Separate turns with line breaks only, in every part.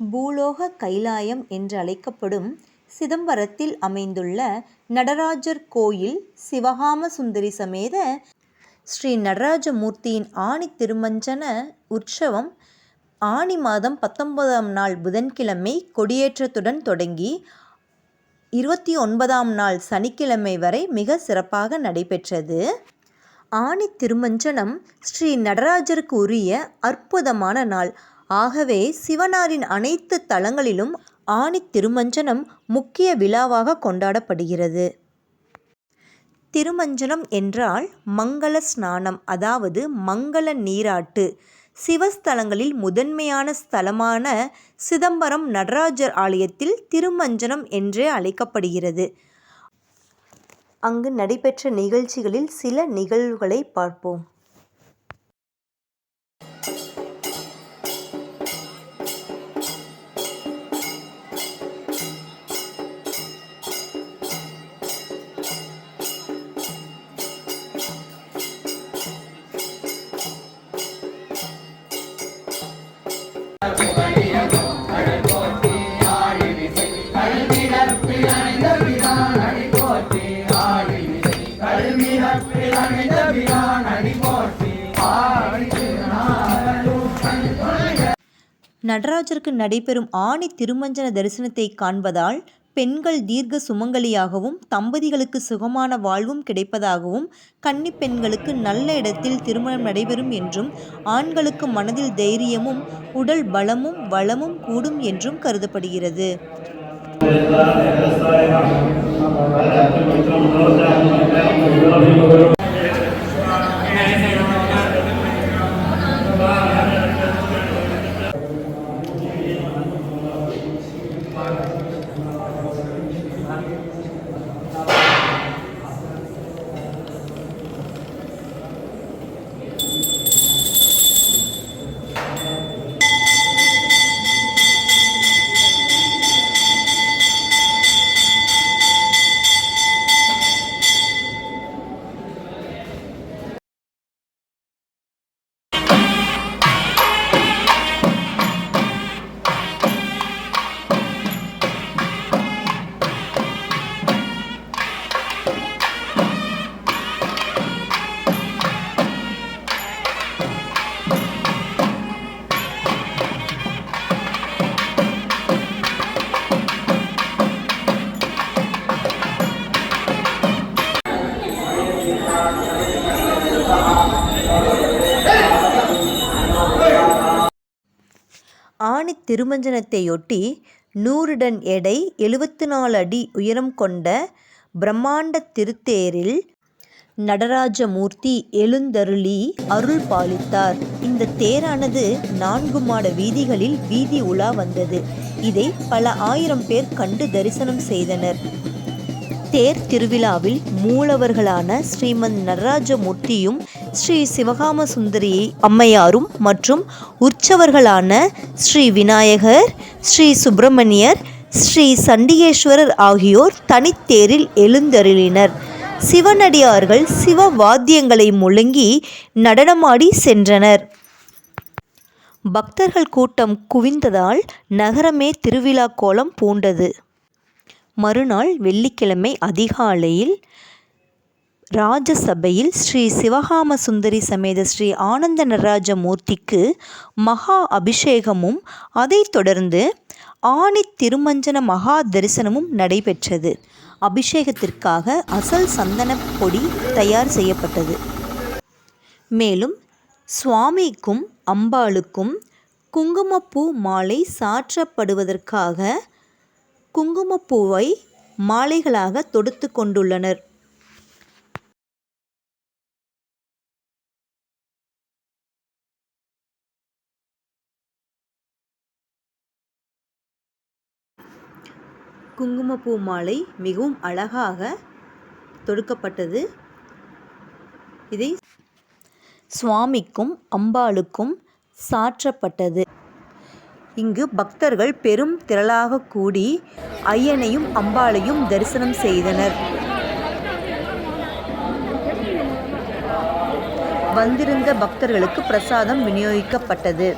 பூலோக கைலாயம் என்றழைக்கப்படும் சிதம்பரத்தில் அமைந்துள்ள நடராஜர் கோயில் சிவகாம சுந்தரி சமேத ஸ்ரீ நடராஜமூர்த்தியின் ஆணி திருமஞ்சன உற்சவம் ஆனி மாதம் பத்தொன்பதாம் நாள் புதன்கிழமை கொடியேற்றத்துடன் தொடங்கி இருபத்தி ஒன்பதாம் நாள் சனிக்கிழமை வரை மிக சிறப்பாக நடைபெற்றது. ஆணி திருமஞ்சனம் ஸ்ரீ நடராஜருக்கு உரிய அற்புதமான நாள். ஆகவே சிவனாரின் அனைத்து தலங்களிலும் ஆணி திருமஞ்சனம் முக்கிய விழாவாக கொண்டாடப்படுகிறது. திருமஞ்சனம் என்றால் மங்கள ஸ்நானம் அதாவது மங்கள நீராட்டு. சிவஸ்தலங்களில் முதன்மையான ஸ்தலமான சிதம்பரம் நடராஜர் ஆலயத்தில் திருமஞ்சனம் என்றே அழைக்கப்படுகிறது. அங்கு நடைபெற்ற நிகழ்ச்சிகளில் சில நிகழ்வுகளை பார்ப்போம். நடராஜருக்கு நடைபெறும் ஆணி திருமஞ்சன தரிசனத்தை காண்பதால் பெண்கள் தீர்க்க சுமங்கலியாகவும் தம்பதிகளுக்கு சுகமான வாழ்வும் கிடைப்பதாகவும் கன்னி பெண்களுக்கு நல்ல இடத்தில் திருமணம் நடைபெறும் என்றும் ஆண்களுக்கு மனதில் தைரியமும் உடல் பலமும் வளமும் கூடும் என்றும் கருதப்படுகிறது. ஆணி திருமஞ்சனத்தையொட்டி நூறு டன் எடை எழுபத்து நாலு அடி உயரம் கொண்ட பிரம்மாண்ட திருத்தேரில் நடராஜமூர்த்தி எழுந்தருளி அருள் பாலித்தார். இந்த தேரானது நான்கு மாட வீதிகளில் வீதி உலா வந்தது. இதை பல ஆயிரம் பேர் கண்டு தரிசனம் செய்தனர். தேர் திருவிழாவில் மூலவர்களான ஸ்ரீமந்த் நடராஜமூர்த்தியும் ஸ்ரீ சிவகாம சுந்தரி அம்மையாரும் மற்றும் உற்சவர்களான ஸ்ரீ விநாயகர் ஸ்ரீ சுப்பிரமணியர் ஸ்ரீ சண்டிகேஸ்வரர் ஆகியோர் தனித்தேரில் எழுந்தருளினர். சிவனடியார்கள் சிவ வாத்தியங்களை முழங்கி நடனமாடி சென்றனர். பக்தர்கள் கூட்டம் குவிந்ததால் நகரமே திருவிழா கோலம் பூண்டது. மறுநாள் வெள்ளிக்கிழமை அதிகாலையில் ராஜசபையில் ஸ்ரீ சிவகாம சுந்தரி சமேத ஸ்ரீ ஆனந்த நடராஜ மூர்த்திக்கு மகா அபிஷேகமும் அதைத் தொடர்ந்து ஆணி திருமஞ்சன மகா தரிசனமும் நடைபெற்றது. அபிஷேகத்திற்காக அசல் சந்தன பொடி தயார் செய்யப்பட்டது. மேலும் சுவாமிக்கும் அம்பாளுக்கும் குங்குமப்பூ மாலை சாற்றப்படுவதற்காக குங்குமப்பூவை மாலைகளாக தொடுத்து கொண்டுள்ளனர். குங்குமப்பூ மாலை மிகவும் அழகாக தொடுக்கப்பட்டது. இதை சுவாமிக்கும் அம்பாளுக்கும் சாற்றப்பட்டது. இங்கு பக்தர்கள் பெரும் திரளாக கூடி ஐயனையும் அம்பாளையும் தரிசனம் செய்தனர். வந்திருந்த பக்தர்களுக்கு பிரசாதம் விநியோகிக்கப்பட்டது.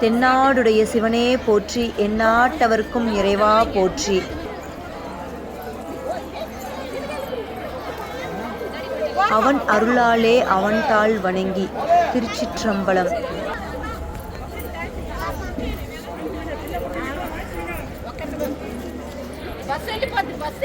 தென்னாடுடைய சிவனே போற்றி எந்நாட்டவர்க்கும் இறைவா போற்றி. அவன் அருளாலே அவன் தாள் வணங்கி திருச்சிற்றம்பலம்.
பஸ் பஸ்